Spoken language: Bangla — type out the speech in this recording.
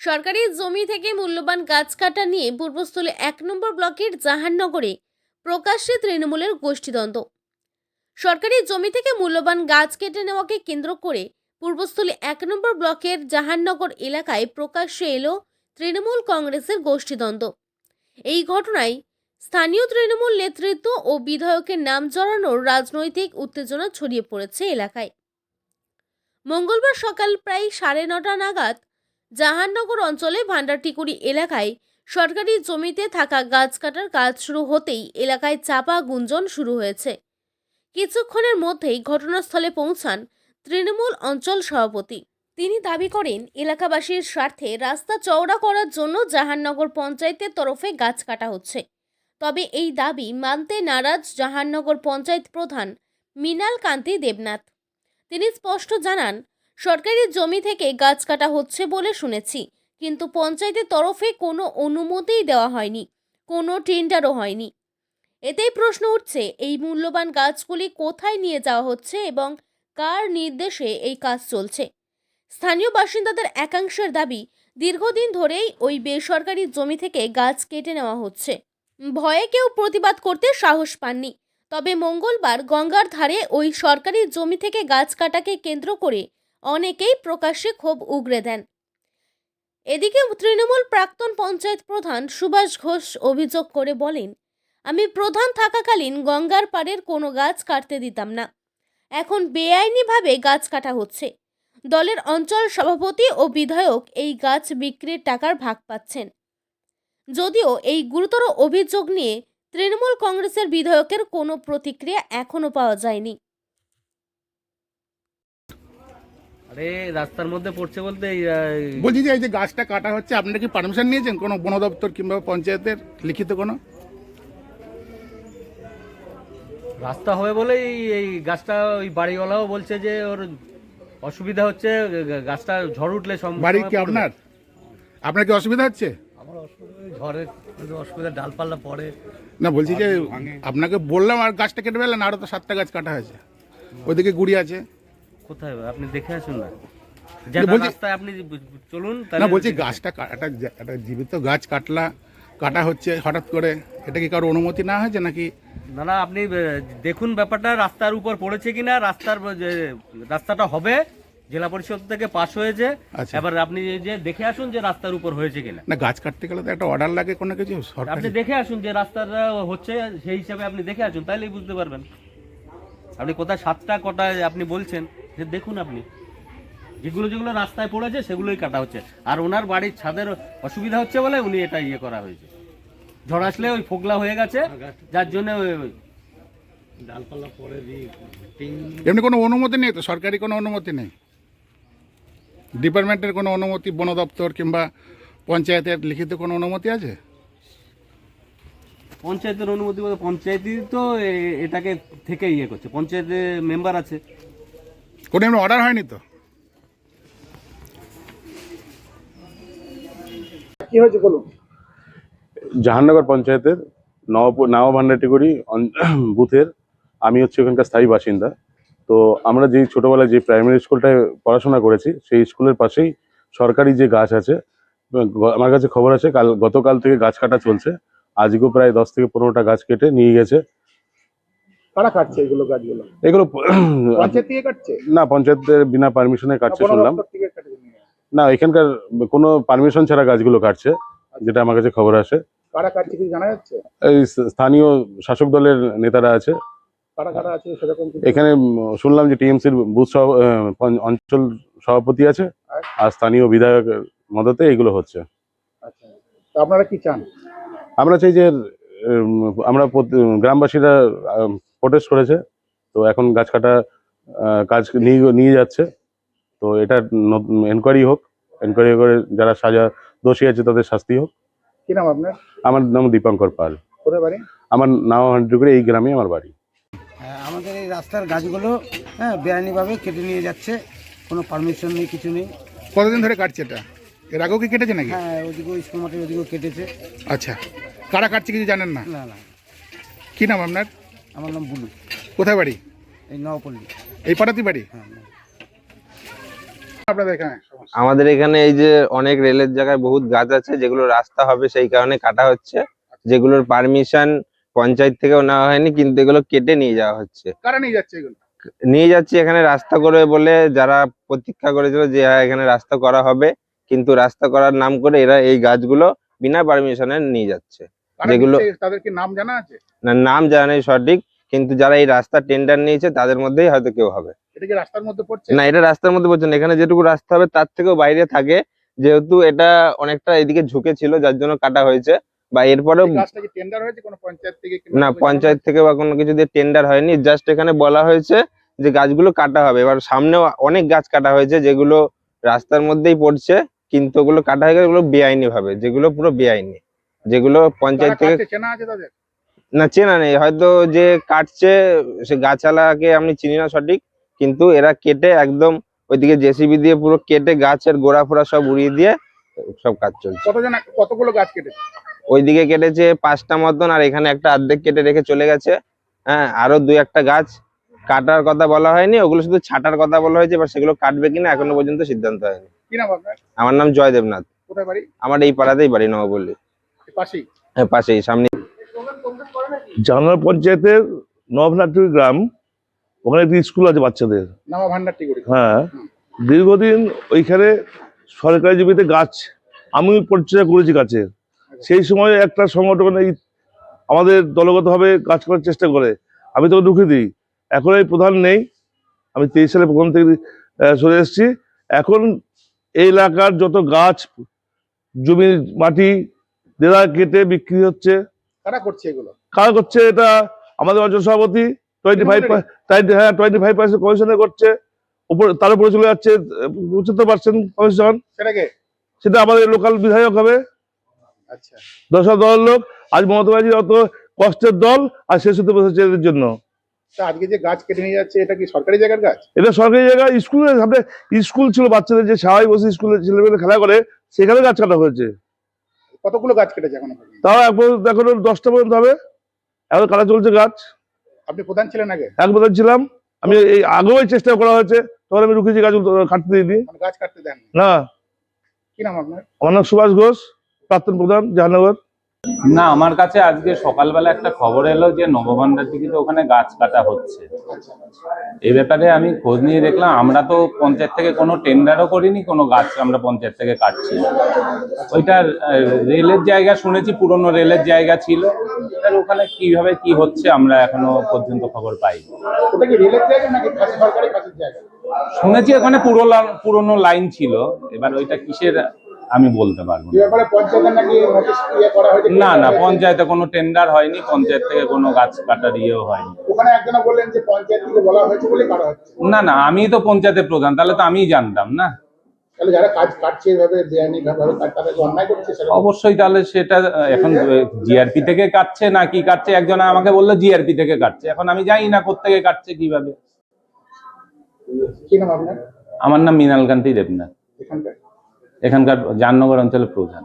সরকারি জমি থেকে মূল্যবান গাছ কাটা নিয়ে পূর্বস্থলে এক নম্বর ব্লকের জাহাননগরে প্রকাশ্যে তৃণমূলের গোষ্ঠীদ্বন্দ্ব। সরকারি জমি থেকে মূল্যবান গাছ কেটে নেওয়াকে কেন্দ্র করে পূর্বস্থলী এক নম্বর ব্লকের জাহাননগর এলাকায় প্রকাশ্যে এলো তৃণমূল কংগ্রেসের গোষ্ঠীদ্বন্দ্ব। এই ঘটনায় স্থানীয় তৃণমূল নেতৃত্ব ও বিধায়কের নাম জড়ানোর রাজনৈতিক উত্তেজনা ছড়িয়ে পড়েছে এলাকায়। মঙ্গলবার সকাল প্রায় সাড়ে নটা নাগাদ জাহাননগর অঞ্চলে ভান্ডারটিকুড়ি এলাকায় সরকারি জমিতে থাকা গাছ কাটার কাজ শুরু হতেই এলাকায় চাপা গুঞ্জন শুরু হয়েছে। কিছুক্ষণের মধ্যেই ঘটনাস্থলে পৌঁছান তৃণমূল অঞ্চল সভাপতি। তিনি দাবি করেন, এলাকাবাসীর স্বার্থে রাস্তা চওড়া করার জন্য জাহাননগর পঞ্চায়েতের তরফে গাছ কাটা হচ্ছে। তবে এই দাবি মানতে নারাজ জাহাননগর পঞ্চায়েত প্রধান মৃণাল কান্তি দেবনাথ। তিনি স্পষ্ট জানান সরকারি জমি থেকে গাছ কাটা হচ্ছে বলে শুনেছি, কিন্তু পঞ্চায়েতের তরফে কোনো অনুমতিই দেওয়া হয়নি, কোনো টেন্ডারও হয়নি। এতেই প্রশ্ন উঠছে, এই মূল্যবান গাছগুলি কোথায় নিয়ে যাওয়া হচ্ছে এবং কার নির্দেশে এই কাজ চলছে? স্থানীয় বাসিন্দাদের একাংশের দাবি, দীর্ঘদিন ধরেই ওই বেসরকারি জমি থেকে গাছ কেটে নেওয়া হচ্ছে। ভয়ে কেউ প্রতিবাদ করতে সাহস পাননি, তবে মঙ্গলবার গঙ্গার ধারে ওই সরকারি জমি থেকে গাছ কাটাকে কেন্দ্র করে অনেকেই প্রকাশ্যে ক্ষোভ উগরে দেন। এদিকে তৃণমূল প্রাক্তন পঞ্চায়েত প্রধান সুভাষ ঘোষ অভিযোগ করে বলেন, আমি প্রধান থাকাকালীন গঙ্গার পাড়ের কোনো গাছ কাটতে দিতাম না। এখন বেআইনিভাবে গাছ কাটা হচ্ছে। দলের অঞ্চল সভাপতি ও বিধায়ক এই গাছ বিক্রির টাকার ভাগ পাচ্ছেন। যদিও এই গুরুতর অভিযোগ নিয়ে তৃণমূল কংগ্রেসের বিধায়কের কোনো প্রতিক্রিয়া এখনও পাওয়া যায়নি। আরে রাস্তার মধ্যে পড়ছে বলতে বলছি যে এই যে গাছটা কাটা হচ্ছে আপনারা কি পারমিশন নিয়েছেন কোনো বন দপ্তর কিংবা পঞ্চায়েতের লিখিত কোনো? রাস্তা হবে বলেই এই গাছটা ওই বাড়িওয়ালাও বলছে যে ওর অসুবিধা হচ্ছে গাছটা ঝড় উঠলে বাড়ি কি আপনার? আপনার কি অসুবিধা হচ্ছে? আমার অসুবিধা ঝড়ের অসুবিধা ডালপাল্লা পড়ে। না বলছি যে আপনাকে বললাম আর গাছটা কেটে ফেলেন আরও তো সাতটা গাছ কাটা হয়েছে। ওইদিকে গুড়ি আছে। কোথায়? আপনি দেখে আসুন না। আপনি চলুন না বলছি গাছটা একটা জীবিত গাছ কাটলা কাটা হচ্ছে হঠাৎ করে। এটা কি কারও অনুমতি না হয়েছে নাকি? না না আপনি দেখুন ব্যাপারটা রাস্তার উপর পড়েছে কিনা রাস্তার যে রাস্তাটা হবে জেলা পরিষদ থেকে পাশ হয়েছে। আচ্ছা। এবার আপনি যে দেখে আসুন যে রাস্তার উপর হয়েছে কিনা। না গাছ কাটতে গেলে তো একটা অর্ডার লাগে কোনো কিছু আপনি দেখে আসুন যে রাস্তাটা হচ্ছে সেই হিসাবে আপনি দেখে আসুন তাহলেই বুঝতে পারবেন। আপনি কোথায় সাতটা কটায় আপনি বলছেন। যে দেখুন আপনি যেগুলো যেগুলো রাস্তায় পড়েছে সেগুলোই কাটা হচ্ছে। আর ওনার বাড়ির ছাদের অসুবিধা হচ্ছে বলে উনি এটা ইয়ে করা হয়েছে। ঝড় আসলে ওই ফোগলা হয়ে গেছে যার জন্য ওই- ডালপালা পরে এমনি কোনো অনুমতি নেই তো? সরকারি কোনো অনুমতি নেই? ডিপার্টমেন্টের কোনো অনুমতি বন দপ্তর কিংবা পঞ্চায়েতের লিখিত কোনো অনুমতি আছে? পঞ্চায়েতের অনুমতি বলতে পঞ্চায়েতই তো এটাকে থেকে ইয়ে করছে। পঞ্চায়েতের মেম্বার আছে। কোনো এমনি অর্ডার হয়নি তো? কি হয়েছে বলুন? জাহাননগর পঞ্চায়েতের নব নাওয়া ভান্ডারটিগুড়ি বুথের আমি হচ্ছে ওখানকার স্থায়ী বাসিন্দা। তো আমরা যেই ছোটবেলায় যে প্রাইমারি স্কুলটায় পড়াশোনা করেছি সেই স্কুলের পাশেই সরকারি যে গাছ আছে আমার কাছে খবর আছে কাল গতকাল থেকে গাছ কাটা চলছে। আজকেও প্রায় দশ থেকে পনেরোটা গাছ কেটে নিয়ে গেছে। কারা কাটছে এগুলো গাছগুলো? এগুলো পঞ্চায়েত থেকে কাটছে? না পঞ্চায়েতের বিনা পারমিশনে কাটছে শুনলাম? না এখানকার কোনো পারমিশন ছাড়া গাছগুলো কাটছে যেটা আমার কাছে খবর আসে। কারা কাটছে কিছু জানা যাচ্ছে? এই স্থানীয় শাসক দলের নেতারা আছে। এখানে শুনলাম যে টিএমসির বুথ অঞ্চল সভাপতি আছে আর? আর স্থানীয় বিধায়কের মদতে এগুলো হচ্ছে। আচ্ছা। আপনারা কি চান? আমরা চাই যে আমরা গ্রামবাসীরা প্রোটেস্ট করেছে। তো এখন গাছ কাটা কাজ নিয়ে নিয়ে যাচ্ছে। তো এটা এনকোয়ারি হোক এনকোয়ারি করে যারা সাজা দোষী আছে তাদের শাস্তি হোক। কি নাম আপনার? আমার নাম দীপঙ্কর পাল। কোথায় বাড়ি? আমার নাম হান্ড্রিগুড়ি এই গ্রামে আমার বাড়ি। হ্যাঁ, আমাদের এই রাস্তার গাছগুলো হ্যাঁ বেআইনিভাবে কেটে নিয়ে যাচ্ছে। কোনো পারমিশন নেই কিছু নেই। কতদিন ধরে কাটছে এটা? এর আগেও কি কেটেছে নাকি? হ্যাঁ ওদিকেও স্কুল মাঠের ওদিকেও কেটেছে। আচ্ছা। কারা কাটছে কিছু জানেন না? না না। কি নাম আপনার? আমার নাম বুলু কোথায় বাড়ি? এই নবপল্লী এই পাড়াতেই বাড়ি? হ্যাঁ আপনাদের এখানে আমাদের এখানে এই যে অনেক রেলের জায়গায় বহুত গাছ আছে যেগুলো রাস্তা হবে সেই কারণে কাটা হচ্ছে। যেগুলোর পারমিশন পঞ্চায়েত থেকেও নেওয়া হয়নি কিন্তু এগুলো কেটে নিয়ে যাওয়া হচ্ছে। কারা নিয়ে যাচ্ছে এগুলো? নিয়ে যাচ্ছে এখানে রাস্তা করবে বলে যারা প্রতীক্ষা করেছিল যে হ্যাঁ এখানে রাস্তা করা হবে কিন্তু রাস্তা করার নাম করে এরা এই গাছগুলো বিনা পারমিশনে নিয়ে যাচ্ছে। কারা যেগুলো- নিচ্ছে, তাদের কি নাম জানা আছে? না নাম জানা নেই সঠিক কিন্তু যারা এই রাস্তা টেন্ডার নিয়েছে তাদের মধ্যেই হয়তো কেউ হবে। এটা কি রাস্তার মধ্যে পড়ছে? না এটা রাস্তার মধ্যে পড়ছে না। এখানে যেটুকু রাস্তা হবে তার থেকেও বাইরে থাকে। যেহেতু এটা অনেকটা এদিকে ঝুঁকে ছিল যার জন্য কাটা হয়েছে বা এরপরেও না পঞ্চায়েত থেকে বা কোনো কিছু দিয়ে টেন্ডার হয়নি। জাস্ট এখানে বলা হয়েছে যে গাছগুলো কাটা হবে। এবার সামনেও অনেক গাছ কাটা হয়েছে যেগুলো রাস্তার মধ্যেই পড়ছে কিন্তু ওগুলো কাটা হয়ে গেছে ওগুলো বেআইনি ভাবে যেগুলো পুরো বেআইনি। যেগুলো পঞ্চায়েত থেকে চেনা আছে তাদের? না চেনা নেই। হয়তো যে কাটছে সে গাছালাকে আমি চিনি না সঠিক কিন্তু এরা কেটে একদম ওইদিকে জেসিবি দিয়ে পুরো কেটে গাছের গোড়া ফোড়া সব উড়িয়ে দিয়ে সব কাজ চলছে। কতজন কতগুলো গাছ কেটেছে? ওইদিকে কেটেছে পাঁচটা মতন আর এখানে একটা অর্ধেক কেটে রেখে চলে গেছে। হ্যাঁ আরও দুই একটা গাছ। কাটার কথা বলা হয়নি ওগুলো শুধু ছাটার কথা বলা হয়েছে এবার সেগুলো কাটবে কিনা এখনও পর্যন্ত সিদ্ধান্ত হয়নি। আমার নাম জয় দেবনাথ আমার এই পাড়াতেই বাড়ি নবপল্লী। হ্যাঁ পাশেই সামনে। জানার পঞ্চায়েতের নবনাটুরি গ্রাম ওখানে একটি স্কুল আছে বাচ্চাদের। হ্যাঁ দীর্ঘদিন ওইখানে সরকারি জমিতে গাছ আমি পরিচর্যা করেছি গাছের। সেই সময় একটা সংগঠন এই আমাদের দলগতভাবে কাজ করার চেষ্টা করে। আমি তো ঢুকে দিই। এখন এই প্রধান নেই। আমি তেইশ সালে প্রথম থেকে সরে এসেছি। এখন এই এলাকার যত গাছ জমির মাটি দেওয়া কেটে বিক্রি হচ্ছে। কারা করছে এগুলো? কারা করছে এটা? আমাদের অঞ্চল সভাপতি টোয়েন্টি ফাইভ হ্যাঁ টোয়েন্টি ফাইভ পার্সেন্ট কমিশনে করছে। উপর তার উপরে চলে যাচ্ছে পঁচাত্তর পার্সেন্ট কমিশন সেটাকে? সেটা আমাদের লোকাল বিধায়ক হবে। আচ্ছা। দশ দলের লোক। আজ মমতা ব্যানার্জির অত কষ্টের দল আর শেষ হতে বসেছে এদের জন্য। তা আজকে যে গাছ কেটে নিয়ে যাচ্ছে এটা কি সরকারি জায়গার গাছ? এটা সরকারি জায়গায় স্কুলের সামনে স্কুল ছিল বাচ্চাদের যে স্বাভাবিক বসে স্কুলে ছেলেমেয়েরা খেলা করে সেখানে গাছ কাটা হয়েছে। কতগুলো গাছ কেটেছে এখন তাও এখন এখন দশটা পর্যন্ত হবে। এখন কাটা চলছে গাছ? আপনি প্রধান ছিলেন আগে? এক প্রধান ছিলাম। আমি এই আগেও চেষ্টা করা হয়েছে। তখন আমি রুখেছি গাছ কাটতে দিয়ে মানে গাছ কাটতে দেন না। না। কি নাম আপনার? আমার নাম সুভাষ ঘোষ প্রাক্তন প্রধান জাহানগর। না আমার কাছে আজকে সকালবেলা একটা খবর এলো যে নবভান্ডার দিকে ওখানে গাছ কাটা হচ্ছে। এই ব্যাপারে আমি খোঁজ নিয়ে দেখলাম আমরা তো পঞ্চায়েত থেকে কোনো টেন্ডারও করিনি কোনো গাছ আমরা পঞ্চায়েত থেকে কাটছি ওইটা রেলের জায়গা শুনেছি পুরনো রেলের জায়গা ছিল। ওখানে কীভাবে কি হচ্ছে আমরা এখনও পর্যন্ত খবর পাই ওটা কি রেলের জায়গা নাকি সরকারি জায়গা? শুনেছি ওখানে পুরো পুরনো লাইন ছিল। এবার ওইটা কিসের আমি বলতে পারব না। ইয়ে না পঞ্চায়েতে কোনো টেন্ডার হয়নি পঞ্চায়েত থেকে কোনো গাছ কাটার ইয়েও হয়নি। না না আমি তো পঞ্চায়েতের প্রধান তাহলে তো আমিই জানতাম না? অবশ্যই তাহলে সেটা এখন জিআরপি থেকে কাটছে না কি কাটছে? একজন আমাকে বলল জিআরপি থেকে কাটছে এখন আমি জানি না কোত্থেকে কাটছে কীভাবে। কি নাম আপনার? আমার নাম মৃণালকান্তি দেবনাথ। এখানকার জামনগর অঞ্চলের প্রধান।